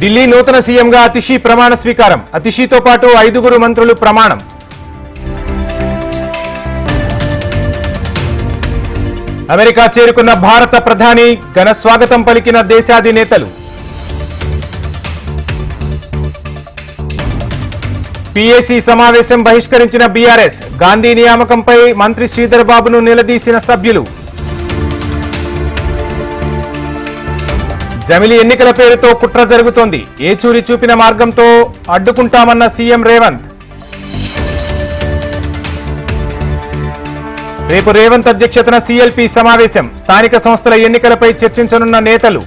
ఢిల్లీ నూతన సీఎంగా అతిషి ప్రమాణ స్వీకారం. అతిషితో పాటు ఐదుగురు మంత్రులు ప్రమాణం. అమెరికా చేరుకున్న భారత ప్రధాని ఘన స్వాగతం పలికిన దేశాధినేతలు. పీఏసీ సమావేశం బహిష్కరించిన బీఆర్ఎస్ గాంధీ నియామకంపై మంత్రి శ్రీధర్ బాబును నిలదీసిన సభ్యులు. జమిలి ఎన్నికల పేరుతో కుట్ర జరుగుతోంది. ఏచూరి చూపిన మార్గంతో అడ్డుకుంటామన్న సీఎం రేవంత్. రేపు రేవంత్ అధ్యక్షతన సీఎల్పీ సమావేశం. స్థానిక సంస్థల ఎన్నికలపై చర్చించనున్న నేతలు.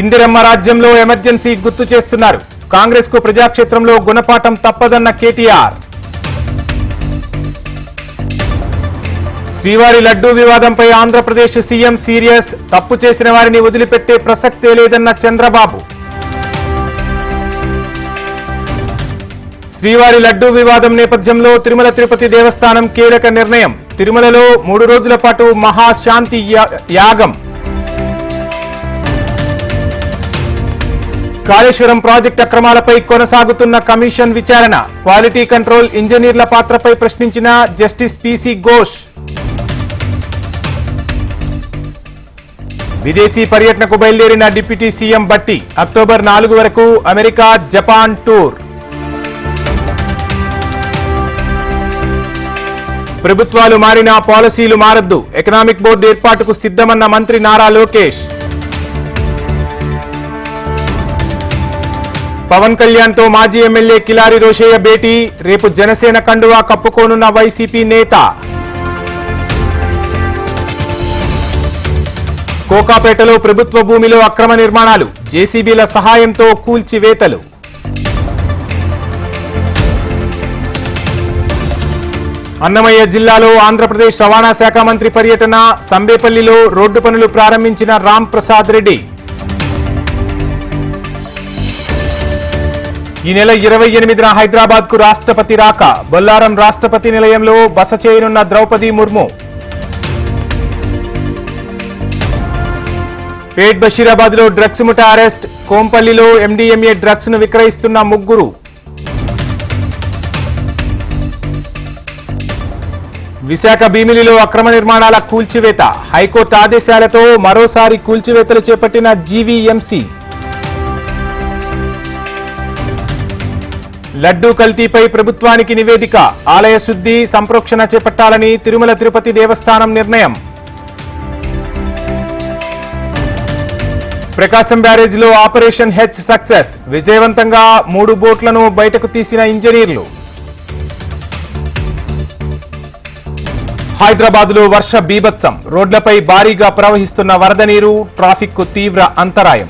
ఇందిరమ్మ రాజ్యంలో ఎమర్జెన్సీ గుర్తు చేస్తున్నారు. కాంగ్రెస్కు ప్రజాక్షేత్రంలో గుణపాఠం తప్పదన్న కేటీఆర్. శ్రీవారి లడ్డూ వివాదంపై ఆంధ్రప్రదేశ్ సీఎం సీరియస్ తప్పు చేసిన వారిని వదిలిపెట్టే ప్రసక్తే లేదన్న చంద్రబాబు. శ్రీవారి లడ్డూ వివాదం నేపథ్యంలో తిరుమల తిరుపతి దేవస్థానం కీలక నిర్ణయం. తిరుమలలో మూడు రోజుల పాటు మహాశాంతి యాగం. కాళేశ్వరం ప్రాజెక్టు అక్రమాలపై కొనసాగుతున్న కమిషన్ విచారణ. క్వాలిటీ కంట్రోల్ ఇంజనీర్ల పాత్రపై ప్రశ్నించిన జస్టిస్ పిసి ఘోష్. విదేశీ పర్యటనకు బయలుదేరిన డిప్యూటీ సీఎం బట్టి అక్టోబర్ నాలుగు వరకు అమెరికా జపాన్ టూర్. ప్రభుత్వాలు మారినా పాలసీలు మారద్దు. ఎకనామిక్ బోర్డు ఏర్పాటుకు సిద్ధమన్న మంత్రి నారా లోకేష్. పవన్ కళ్యాణ్తో మాజీ ఎమ్మెల్యే కిలారి రోషయ్య భేటీ. రేపు జనసేన కండువా కప్పుకోనున్న వైసీపీ నేత. కోకాపేటలో ప్రభుత్వ భూమిలో అక్రమ నిర్మాణాలు. జేసీబీల సహాయంతో కూల్చివేతలు. అన్నమయ్య జిల్లాలో ఆంధ్రప్రదేశ్ రవాణా శాఖ మంత్రి పర్యటన. సంబేపల్లిలో రోడ్డు పనులు ప్రారంభించిన రామ్ ప్రసాద్ రెడ్డి. ఈ నెల ఇరవై ఎనిమిదిన హైదరాబాద్కు రాష్ట్రపతి రాక. బొల్లారం రాష్ట్రపతి నిలయంలో బస చేయనున్న ద్రౌపది ముర్ము. పేట్ బషీరాబాద్లో డ్రగ్స్ ముఠా అరెస్ట్. కోంపల్లిలో ఎండిఎంఏ డ్రగ్స్ను విక్రయిస్తున్న ముగ్గురు. విశాఖ భీమిలిలో అక్రమ నిర్మాణాల కూల్చివేత. హైకోర్టు ఆదేశాలతో మరోసారి కూల్చివేతలు చేపట్టిన జీవీఎంసీ. లడ్డూ కల్తీపై ప్రభుత్వానికి నివేదిక. ఆలయ శుద్ధి సంప్రోక్షణ చేపట్టాలని తిరుమల తిరుపతి దేవస్థానం నిర్ణయం. ప్రకాశం బ్యారేజ్లో ఆపరేషన్ హెచ్ సక్సెస్. విజయవంతంగా మూడు బోట్లను బయటకు తీసిన ఇంజనీర్లు. హైదరాబాద్లో వర్ష బీభత్సం. రోడ్లపై భారీగా ప్రవహిస్తున్న వరద నీరు ట్రాఫిక్కు తీవ్ర అంతరాయం.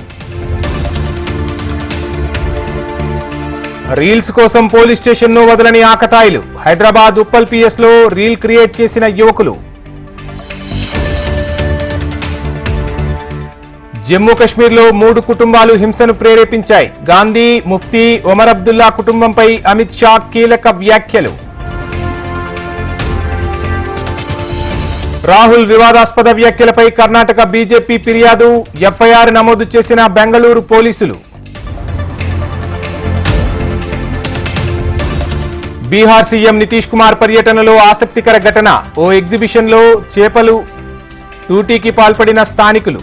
రీల్స్ కోసం పోలీస్ స్టేషన్ను వదలని ఆకతాయిలు. హైదరాబాద్ ఉప్పల్ పిఎస్లో రీల్ క్రియేట్ చేసిన యువకులు. జమ్మూ కశ్మీర్లో మూడు కుటుంబాలు హింసను ప్రేరేపించాయి. గాంధీ ముఫ్తీ ఒమర్ అబ్దుల్లా కుటుంబంపై అమిత్ షా కీలక వ్యాఖ్యలు. రాహుల్ వివాదాస్పద వ్యాఖ్యలపై కర్ణాటక బీజేపీ ఫిర్యాదు. ఎఫ్ఐఆర్ నమోదు చేసిన బెంగళూరు పోలీసులు. బీహార్ సీఎం నితీష్ కుమార్ పర్యటనలో ఆసక్తికర ఘటన. ఓ ఎగ్జిబిషన్లో చేపలు లూటీకి పాల్పడిన స్థానికులు.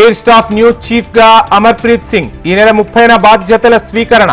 ఎయిర్ స్టాఫ్ న్యూస్ చీఫ్గా అమర్ప్రీత్ సింగ్. ఈ నెల ముప్పైన బాధ్యతల స్వీకరణ.